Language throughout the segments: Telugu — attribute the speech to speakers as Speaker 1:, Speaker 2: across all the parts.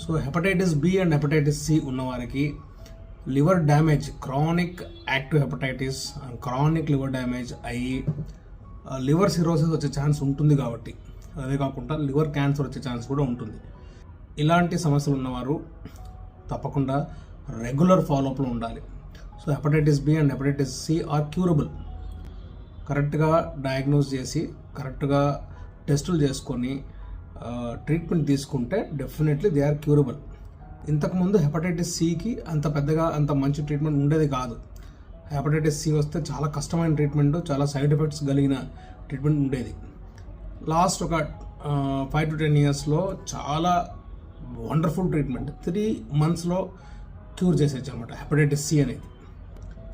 Speaker 1: So hepatitis B and hepatitis C ఉన్నవారికి liver damage chronic active hepatitis and chronic liver damage అయ్యి లివర్ సిరోసిస్ వచ్చే ఛాన్స్ ఉంటుంది కాబట్టి అదే కాకుండా లివర్ క్యాన్సర్ వచ్చే ఛాన్స్ కూడా ఉంటుంది. ఇలాంటి సమస్యలు ఉన్నవారు తప్పకుండా రెగ్యులర్ ఫాలోఅప్లో ఉండాలి. So hepatitis B and hepatitis C are curable. కరెక్ట్గా డయాగ్నోస్ చేసి కరెక్ట్గా టెస్టులు చేసుకొని ట్రీట్మెంట్ తీసుకుంటే డెఫినెట్లీ దే ఆర్ క్యూరబుల్ ఇంతకుముందు హెపటైటిస్ సికి అంత పెద్దగా అంత మంచి ట్రీట్మెంట్ ఉండేది కాదు. హెపటైటిస్ సి వస్తే చాలా కష్టమైన ట్రీట్మెంట్ చాలా సైడ్ ఎఫెక్ట్స్ కలిగిన ట్రీట్మెంట్ ఉండేది. లాస్ట్ ఒక ఫైవ్ టు టెన్ ఇయర్స్లో చాలా వండర్ఫుల్ ట్రీట్మెంట్ త్రీ మంత్స్లో క్యూర్ చేసేయచ్చు అనమాట హెపటైటిస్ సి అనేది.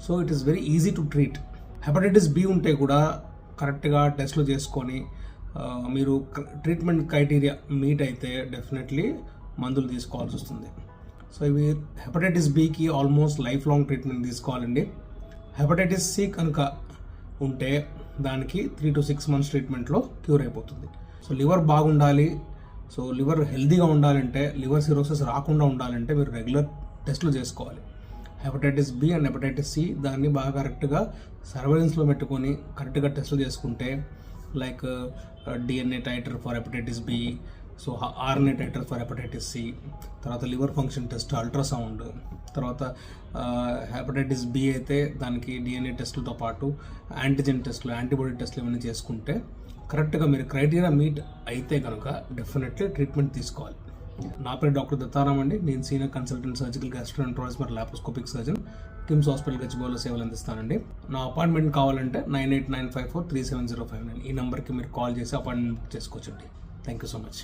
Speaker 1: So it is very easy to treat hepatitis B ఉంటే కూడా కరెక్ట్గా టెస్ట్లు చేసుకొని మీరు ట్రీట్మెంట్ క్రైటీరియా మీట్ అయితే డెఫినెట్లీ మందులు తీసుకోవాల్సి వస్తుంది. సో ఇవి హెపటైటిస్ బికి ఆల్మోస్ట్ లైఫ్ లాంగ్ ట్రీట్మెంట్ తీసుకోవాలండి. హెపటైటిస్ సి కనుక ఉంటే దానికి త్రీ టు సిక్స్ మంత్స్ ట్రీట్మెంట్లో క్యూర్ అయిపోతుంది. సో లివర్ బాగుండాలి. సో లివర్ హెల్దీగా ఉండాలంటే లివర్ సిరోసిస్ రాకుండా ఉండాలంటే మీరు రెగ్యులర్ టెస్టులు చేసుకోవాలి. Hepatitis B and hepatitis C దాన్ని బాగా కరెక్ట్గా సర్వేలెన్స్లో పెట్టుకొని కరెక్ట్గా టెస్టులు చేసుకుంటే like DNA titer for hepatitis B so RNA titer for hepatitis C తర్వాత లివర్ ఫంక్షన్ టెస్ట్ అల్ట్రాసౌండ్ తర్వాత uh, హెపటైటిస్ బి అయితే దానికి డిఎన్ఏ టెస్టులతో పాటు యాంటీజెన్ టెస్టులు యాంటీబాడీ టెస్టులు ఏమైనా చేసుకుంటే కరెక్ట్గా మీరు క్రైటీరియా మీట్ అయితే కనుక డెఫినెట్లీ ట్రీట్మెంట్ తీసుకోవాలి. నా పేరు డాక్టర్ దత్తారాం అండి. నేను సీనియర్ కన్సల్టెంట్ సర్జికల్ గ్యాస్ట్రోఎంట్రాలజిస్ట్ మరియు లాప్రోస్కోపిక్ సర్జన్ కిమ్స్ హాస్పిటల్ గచ్చిబౌలో సేవలు అందిస్తానండి. నా అపాయింట్మెంట్ కావాలంటే nine eight nine five four three seven zero five nine ఈ నెంబర్కి మీరు కాల్ చేసి అపాయింట్మెంట్ బుక్ చేసుకోవచ్చండి. Thank you so much.